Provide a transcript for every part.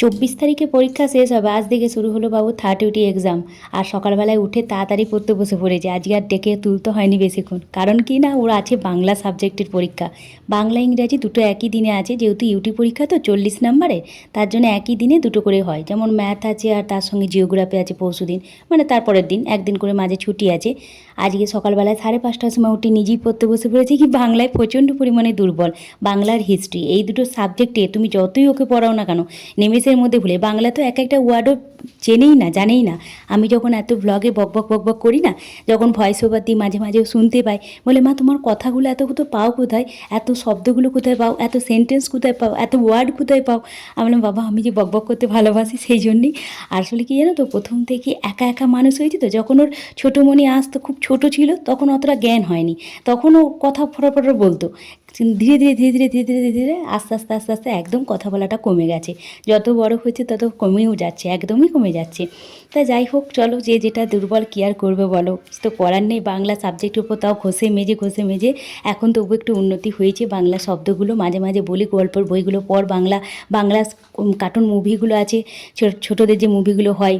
চব্বিশ তারিখে পরীক্ষা শেষ হবে, আজ থেকে শুরু হলো বাবু থার্ড ইউটি এক্সাম আর সকালবেলায় উঠে তাড়াতাড়ি পড়তে বসে পড়েছে, আজকে আর ডেকে তুলতে হয়নি বেশিক্ষণ। কারণ কি না, ওর আছে বাংলা সাবজেক্টের পরীক্ষা। বাংলা, ইংরাজি দুটো একই দিনে আছে, যেহেতু ইউটি পরীক্ষা তো চল্লিশ নাম্বারে, তার জন্য একই দিনে দুটো করে হয়। যেমন ম্যাথ আছে আর তার সঙ্গে জিওগ্রাফি আছে পরশু দিন মানে তারপরের দিন, একদিন করে মাঝে ছুটি আছে। আজকে সকালবেলায় সাড়ে পাঁচটার সময় উঠে নিজেই পড়তে বসে পড়েছি কি, বাংলায় প্রচণ্ড পরিমাণে দুর্বল। বাংলার হিস্ট্রি এই দুটো সাবজেক্টে তুমি যতই ওকে পড়াও না কেন নিমেষের মধ্যে ভুলে বাংলা তো এক একটা ওয়ার্ডও চেনেই না, জানেই না। আমি যখন এত ব্লগে বক বক বক বক করি না, যখন ভয়েস ওভার দিই, মাঝে মাঝে শুনতে পাই, বলে, মা, তোমার কথাগুলো এত তো পাও কোথায়? এত শব্দগুলো কোথায় পাও? এত সেন্টেন্স কোথায় পাও? এত ওয়ার্ড কোথায় পাও? আমি বললাম, বাবা, আমি যে বক বক করতে ভালোবাসি সেই জন্যই। আসলে কি জানো তো, প্রথম থেকে একা একা মানুষ হয়েছে তো, যখন ওর ছোটো মনে আসতো খুব ছোট ছিল, তখন অতটা জ্ঞান হয়নি। তখন ও কথা ফটো ফটো বলতো। ধীরে ধীরে ধীরে ধীরে ধীরে ধীরে ধীরে আস্তে আস্তে আস্তে আস্তে একদম কথা বলাটা কমে গেছে। যত বড় হয়েছে তত কমেও যাচ্ছে, একদমই কমে যাচ্ছে। তা যাই হোক, চলো যে যেটা দুর্বল কি আর করবে বলো। তো করার নেই বাংলা সাবজেক্টের উপর তাও ঘষে মেজে ঘষে মেজে। এখন তবু একটু উন্নতি হয়েছে বাংলা শব্দগুলো। মাঝে মাঝে বলি গল্পের বইগুলো পর বাংলা বাংলা কার্টুন মুভিগুলো আছে। ছোটদের যে মুভিগুলো হয়,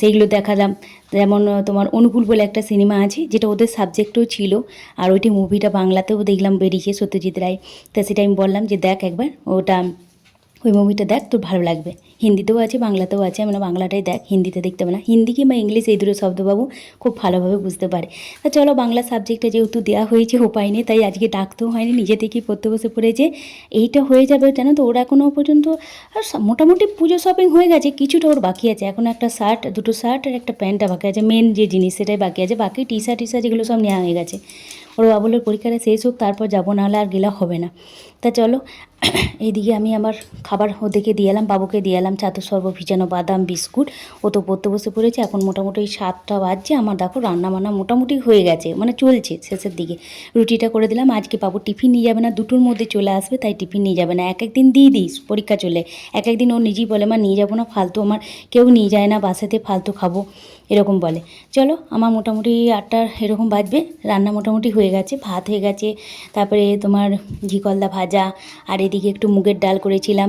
সেইগুলো দেখালাম। যেমন তোমার অনুকূল বলে একটা সিনেমা আছে, যেটা ওদের সাবজেক্টও ছিল। আর ওইটি মুভিটা বাংলাতেও দেখলাম বেরিয়েছে সত্যজিৎ রায়। তা সেটা আমি বললাম যে দেখ একবার, ওটা, ওই মুভিটা দেখ, তোর ভালো লাগবে। হিন্দিতেও আছে, বাংলাতেও আছে। আমরা বাংলাটাই দেখ, হিন্দিতে দেখতে হবে না। হিন্দি কিংবা ইংলিশ এই দুটো শব্দবাবু খুব ভালোভাবে বুঝতে পারে। তা চলো বাংলা সাবজেক্টটা যেহেতু দেওয়া হয়েছে, উপায় নেই, তাই আজকে ডাকতেও হয়নি, নিজে থেকেই পড়তে বসে পড়েছে। এইটা হয়ে যাবে জানো তো, ওরা এখনও পর্যন্ত আর মোটামুটি পুজো শপিং হয়ে গেছে, কিছুটা ওর বাকি আছে। এখন একটা শার্ট দুটো শার্ট আর একটা প্যান্টটা বাকি আছে মেন যে জিনিস সেটাই বাকি আছে। বাকি টি শার্ট টি শার্ট এগুলো সব নেওয়া হয়ে গেছে। ওর বাবুলের পরীক্ষাটা শেষ হোক, তারপর যাব, নাহলে আর গেলা হবে না। তা চলো, এইদিকে আমি আমার খাবার ওদেরকে দিয়ে এলাম, বাবুকে দিয়ে এলাম। চাতুর সর্ব ভিজানো বাদাম, বিস্কুট। ও তো পড়তে বসে পড়েছে। এখন মোটামুটি ওই সাতটা বাজছে। আমার দেখো রান্না বান্না মোটামুটি হয়ে গেছে মানে চলছে শেষের দিকে। রুটিটা করে দিলাম। আজকে বাবু টিফিন নিয়ে যাবে না, দুটোর মধ্যে চলে আসবে, তাই টিফিন নিয়ে যাবে না। এক একদিন দিয়ে দিস পরীক্ষা চলে। এক একদিন ও নিজেই বলে, মা, নিয়ে যাব না, ফালতু আমার কেউ নিয়ে যায় না, বাসাতে ফালতু খাব। এরকম বলে। চলো, আমার মোটামুটি আটটার এরকম বাজবে। রান্না মোটামুটি হয়ে গেছে, ভাত হয়ে গেছে। তারপরে তোমার ঘিকলদা ভাজা, আর এদিকে একটু মুগের ডাল করেছিলাম,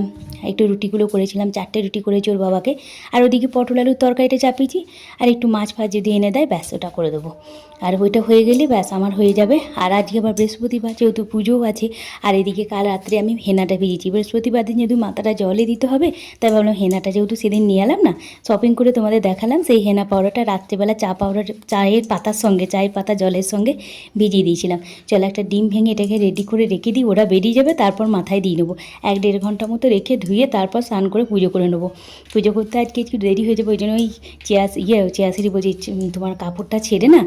একটু রুটিগুলো করেছিলাম, চারটে রুটি করেছি ওর বাবাকে। আর ওদিকে পটল আলুর তরকারিটা চাপিয়েছি, আর একটু মাছ ফাছ যদি এনে দেয়, ব্যাস, ওটা করে দেবো। আর ওইটা হয়ে গেলে ব্যাস, আমার হয়ে যাবে। আর আজকে আবার বৃহস্পতিবার, যেহেতু পুজোও আছে, আর এদিকে কাল রাত্রে আমি হেনাটা ভিজেছি বৃহস্পতিবার দিন যেহেতু মাথাটা জলে দিতে হবে, তাই ভাবলাম হেনাটা যেহেতু সেদিন নিয়ে এলাম না শপিং করে তোমাদের দেখালাম, সেই হেনা পাউডারটা রাত্রেবেলা চা পাউডার চায়ের পাতার সঙ্গে, চায়ের পাতা জলের সঙ্গে ভিজিয়ে দিয়েছিলাম। চলো একটা ডিম ভেঙে এটাকে রেডি করে রেখে দিই, ওরা বেরিয়ে যাবে, তারপর মাথায় দিয়ে নেব। এক দেড় ঘণ্টা মতো রেখে ধুয়ে তারপর স্নান করে পুজো করে নেব। পুজো করতে আজকে একটু দেরি হয়ে যাবে, ওই জন্য ওই চেয়াস ইয়ে চেয়াসিরি বলছি তোমার কাপড়টা ছেড়ে না,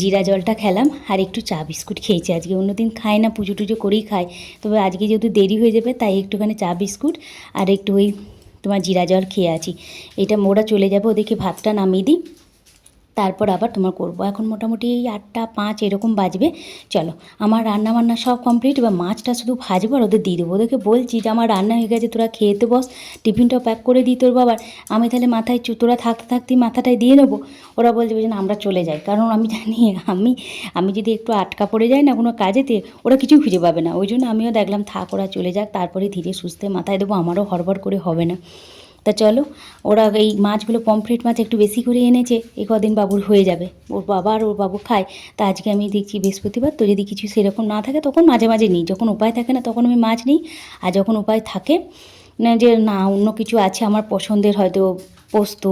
জিরা জলটা খেলাম, আর একটু চা বিস্কুট খেয়েছি। আজকে অন্যদিন খাই না, পুজো টুজো করেই খাই তবে আজকে যেহেতু দেরি হয়ে যাবে, তাই একটুখানি চা বিস্কুট আর একটু ওই তোমার জিরা জল খেয়ে আছি। এটা মোড়া চলে যাবে ওদেরকে ভাতটা নামিয়ে দিই। তারপর আবার তোমার করব। এখন মোটামুটি আটটা পাঁচ এরকম বাজবে। চলো, আমার রান্না বান্না সব কমপ্লিট এবার মাছটা শুধু ভাজবো আর ওদের দিয়ে দেবো। ওদেরকে বলছি যে, আমার রান্না হয়ে গেছে, তোরা খেতে বস। টিফিনটা প্যাক করে দিই তোর বাবার। আমি তাহলে মাথায় তোরা থাকতে থাকতেই মাথাটায় দিয়ে নেব। ওরা বলছে যে আমরা চলে যাই। কারণ আমি জানি আমি আমি যদি একটু আটকা পড়ে যাই না কোনো কাজেতে, ওরা কিছুই খুঁজে পাবে না। ওই জন্য আমিও দেখলাম, থাক, ওরা চলে যাক। তারপরে ধীরে সুস্থে মাথায় দেবো। আমারও হড়বড় করে হবে না। তা চলো, ওরা এই মাছগুলো পমফ্রেট মাছ একটু বেশি করে এনেছে এই কদিন বাবুর হয়ে যাবে। ওর বাবা আর ওর বাবু খায়, তা আজকে আমি দেখছি বৃহস্পতিবার, তো যদি কিছু সেরকম না থাকে তখন মাঝে মাঝে নিই, যখন উপায় থাকে না তখন আমি মাছ নিই, আর যখন উপায় থাকে, না যে না, অন্য কিছু আছে আমার পছন্দের, হয়তো পোস্ত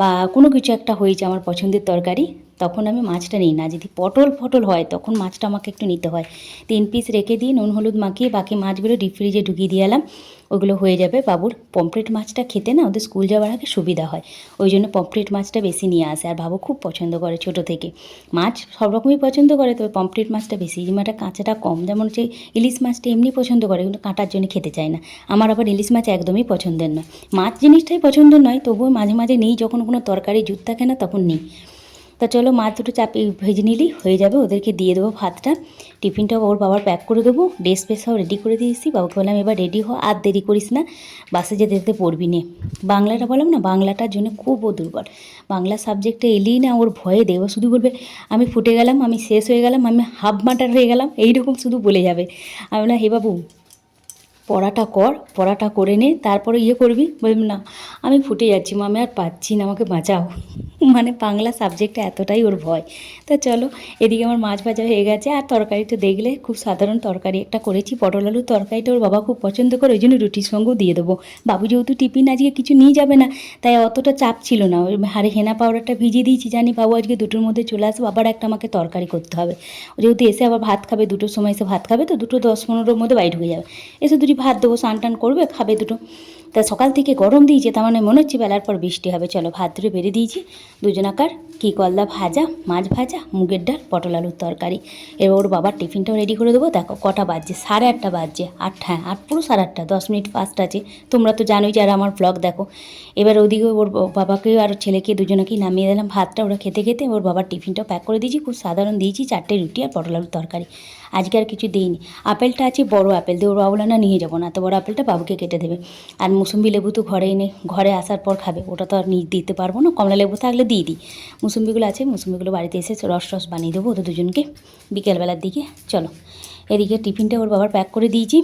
বা কোনো কিছু একটা হয়েছে আমার পছন্দের তরকারি, তখন আমি মাছটা নিই না। যদি পটল ফটল হয়, তখন মাছটা আমাকে একটু নিতে হয়। তিন পিস রেখে দিই নুন, হলুদ মাখিয়ে বাকি মাছগুলো ডিপ ফ্রিজে ঢুকিয়ে দিয়ে এলাম। ওগুলো হয়ে যাবে। বাবুর পমফ্রেট মাছটা খেতে না ওদের স্কুল যাওয়ার আগে সুবিধা হয়। ওই জন্য পমফ্রেট মাছটা বেশি নিয়ে আসে। আর বাবু খুব পছন্দ করে ছোট থেকে। মাছ সব রকমই পছন্দ করে, তবে পমফ্রেট মাছটা বেশি। ইলিমাটা কাঁচাটা কম। যেমন হচ্ছে ইলিশ মাছটা এমনি পছন্দ করে, কিন্তু কাঁটার জন্য খেতে চায় না। আমার আবার ইলিশ মাছ একদমই পছন্দের নয়। মাছ জিনিসটাই পছন্দ নয়, তবুও মাঝে মাঝে নেই। যখন কোনো তরকারি জুত থাকে না, তখন নিই। তা চলো মাছ দুটো চাপি ভেজে নিলেই হয়ে যাবে, ওদেরকে দিয়ে দেবো ভাতটা। টিফিনটাও ওর বাবার প্যাক করে দেবো ড্রেস সব রেডি করে দিয়েছি। বাবাকে বললাম, এবার রেডি হ, আর দেরি করিস না, বাসে যেতে যেতে পড়বি নে। বাংলাটা বললাম না, বাংলাটার জন্য খুব ও দুর্বল। বাংলা সাবজেক্টে এলেই না, ওর ভয়ে দেবো শুধু বলবে, আমি ফুটে গেলাম, আমি শেষ হয়ে গেলাম, আমি হাফ মাটার হয়ে গেলাম। এইরকম শুধু বলে যাবে। আমি বললাম, হে বাবু, পড়াটা কর, পড়াটা করে নে, তারপরে ইয়ে করবি? বললাম, না, আমি ফুটে যাচ্ছি, মা, আমি আর পাচ্ছি না, আমাকে বাঁচাও। মানে বাংলা সাবজেক্টটা এতটাই ওর ভয়। তা চলো, এদিকে আমার মাছ ভাজা হয়ে গেছে আর তরকারিটা দেখলে খুব সাধারণ তরকারি একটা করেছি, পটল আলুর তরকারিটা ওর বাবা খুব পছন্দ করে ওই জন্য রুটির সঙ্গেও দিয়ে দেবো। বাবু যেহেতু টিফিন আজকে কিছু নিয়ে যাবে না, তাই অতটা চাপ ছিল না। ওই হাড়ে হেনা পাউডারটা ভিজিয়ে দিয়েছি, জানি বাবু আজকে দুটোর মধ্যে চলে আসব, আবার একটা আমাকে তরকারি করতে হবে। যেহেতু এসে আবার ভাত খাবে, দুটোর সময় এসে ভাত খাবে, তো দুটো দশ পনেরোর মধ্যে বাড়ি ঢুকে যাবে। এসে দুটি ভাত দেবো, স্নান টান করবে, খাবে দুটো। তা সকাল থেকে গরম দিয়েছে, তার মানে মনে হচ্ছে বেলার পর বৃষ্টি হবে। চলো, ভাত ধরে বেড়ে দিয়েছি। দুজনাকার কী কলদা ভাজা, মাছ ভাজা, মুগের ডাল, পটল আলুর তরকারি। এবার ওর বাবার টিফিনটাও রেডি করে দেবো। দেখো, কটা বাজছে? সাড়ে আটটা বাজছে। আট হ্যাঁ আট, পুরো সাড়ে আটটা, দশ মিনিট ফাস্ট আছে। তোমরা তো জানোই যারা আমার ব্লগ দেখো। এবার ওদিকে ওর বাবাকেও আর ছেলেকে দুজনকেই নামিয়ে দিলাম ভাতটা। ওরা খেতে খেতে ওর বাবার টিফিনটাও প্যাক করে দিয়েছি। খুব সাধারণ দিয়েছি, চারটে রুটি আর পটল আলুর তরকারি। আজকে আর কিছু দিইনি। আপেলটা আছে, বড় আপেল। দিয়ে ওর বাবা বলল না নিয়ে যাব না, তো বড় আপেলটা বাবুকে কেটে দেবে। আর মুসুম্বি লেবু তো ঘরে এনে, ঘরে আসার পর খাবে। ওটা তো আর নিয়ে দিতে পারব না। কমলা লেবু থাকলে দিয়ে দিই। মুসুম্বিগুলো আছে মুসুম্বিগুলো বাড়িতে এসে রস রস বানিয়ে দেবো ওদের দুজনকে। বিকেলবেলার দিকে, চলো। এদিকে টিফিনটা ওর বাবার প্যাক করে দিয়েছি।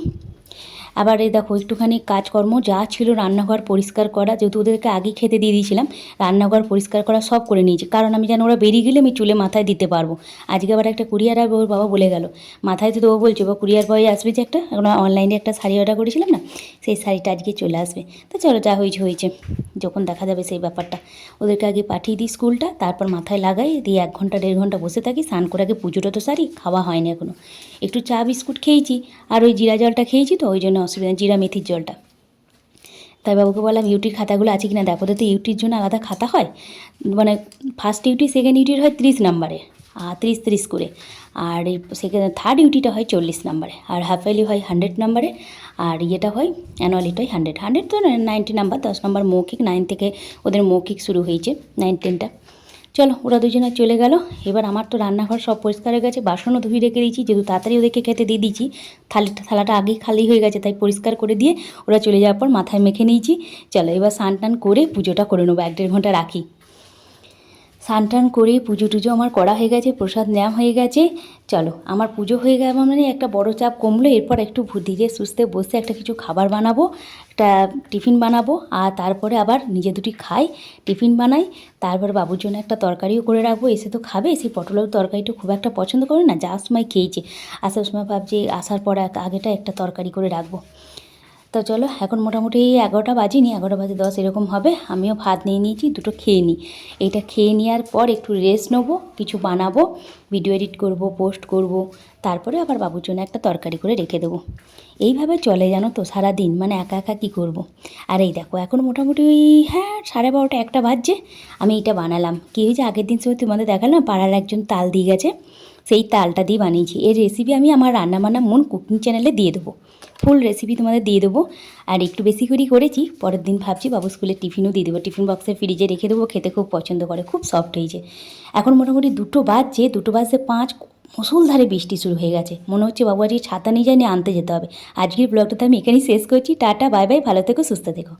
আবার এই দেখো, একটুখানি কাজকর্ম যা ছিল রান্নাঘর পরিষ্কার করা, যেহেতু ওদেরকে আগে খেতে দিয়ে দিয়েছিলাম, রান্নাঘর পরিষ্কার করা সব করে নিয়েছি। কারণ আমি যেন ওরা বেরিয়ে গেলে আমি চুলে মাথায় দিতে পারব। আজকে আবার একটা কুরিয়ার আর ওর বাবা বলে গেল। মাথায় তো ও বলছে বা কুরিয়ার বয় আসবে যে একটা? অনলাইনে একটা শাড়ি অর্ডার করেছিলাম না, সেই শাড়িটা আজকে চলে আসবে। তো চলো যা হয়েছে হয়েছে। যখন দেখা যাবে সেই ব্যাপারটা। ওদেরকে আগে পাঠিয়ে দিই স্কুলটা, তারপর মাথায় লাগাই, দিয়ে এক ঘণ্টা, দেড় ঘণ্টা বসে থাকি। স্নান করে আগে পুজোটা তো সারি, খাওয়া হয়নি এখনও একটু চা, বিস্কুট খেয়েছি। আর ওই জিরা জলটা খেয়েছি তো, ওই জন্য অসুবিধা জিরা মেথির জলটা। তাই বাবুকে বললাম, ইউটির খাতাগুলো আছে কি না দেখো তো ইউটির জন্য আলাদা খাতা হয়। মানে ফার্স্ট ইউটি সেকেন্ড ইউটির হয় ত্রিশ নাম্বারে আর ত্রিশ ত্রিশ করে। আর সেকেন্ড থার্ড ইউটিটা হয় চল্লিশ নাম্বারে আর হাফ ইয়ারলি হয় হান্ড্রেড নাম্বারে আর ইয়েটা হয় অ্যানুয়ালিটা হয় হান্ড্রেড হান্ড্রেড তো নাইনটি নাম্বার দশ নাম্বার মৌখিক নাইন থেকে ওদের মৌখিক শুরু হয়েছে নাইন টেনটা চলো, ওরা দুজনে চলে গেল। এবার আমার তো রান্নাঘর সব পরিষ্কার হয়ে গেছে, বাসনও ধুয়ে রেখে দিয়েছি, যেহেতু তাড়াতাড়ি ওদেরকে খেতে দিয়ে দিয়েছি। থালিটা থালাটা আগেই খালি হয়ে গেছে, তাই পরিষ্কার করে দিয়ে ওরা চলে যাওয়ার পর মাথায় মেখে নিয়েছি। চলো, এবার স্নান টান করে পুজোটা করে নেব, এক দেড় ঘণ্টা রাখি। স্নান টান করে পুজো টুজো আমার করা হয়ে গেছে, প্রসাদ নেওয়া হয়ে গেছে। চলো, আমার পুজো হয়ে গেল মানে একটা বড় চাপ কমলো, এরপর একটু ধীরে সুস্থে বসে একটা কিছু খাবার বানাবো, একটা টিফিন বানাবো, আর তারপরে আবার নিজে দুটি খাই, টিফিন বানাই, তারপর বাবুর জন্য একটা তরকারিও করে রাখব, এসে তো খাবে, সেই পটলের তরকারিটা খুব একটা পছন্দ করে না যাওয়ার সময় খেয়েছে। আসার সময় ভাবছি, আসার পর আগেটা একটা তরকারি করে রাখব। তো চলো, এখন মোটামুটি এই এগারোটা বাজিনি, এগারোটা বাজে দশ এরকম হবে। আমিও ভাত নিয়ে নিয়েছি, দুটো খেয়ে নিই। এইটা খেয়ে নেওয়ার পর একটু রেস্ট নেব, কিছু বানাবো ভিডিও এডিট করব পোস্ট করব, তারপরে আবার বাবুর জন্য একটা তরকারি করে রেখে দেবো। এইভাবে চলে জানো তো, সারাদিন মানে একা একা কী করব। আর এই দেখো, এখন মোটামুটি ওই হ্যাঁ সাড়ে বারোটা একটা বাজছে, আমি এইটা বানালাম। কী হয়েছে, আগের দিন সময় তোমাদের দেখালাম, পাড়ার একজন তাল দিয়ে গেছে। সেই তালটা দিয়ে বানিয়েছি। এর রেসিপি আমি আমার রান্নাবান্না মন কুকিং চ্যানেলে দিয়ে দেবো। ফুল রেসিপি তোমাদের দিয়ে দেবো। আর একটু বেশি করেই করেছি। পরের দিন ভাবছি বাবু স্কুলের টিফিনও দিয়ে দেবো। টিফিন বক্সে ফ্রিজে রেখে দেবো। খেতে খুব পছন্দ করে। খুব সফট হয়েছে। এখন মোটামুটি দুটো বাজছে। দুটো বাজতে পাঁচ মুসুলধারে বৃষ্টি শুরু হয়ে গেছে। মনে হচ্ছে বাবু আজকে ছাতা নিয়ে যায়নি আনতে যেতে হবে। আজকের ব্লগটা তো আমি এখানেই শেষ করছি। টাটা বাই বাই ভালো থেকো, সুস্থ থেকো।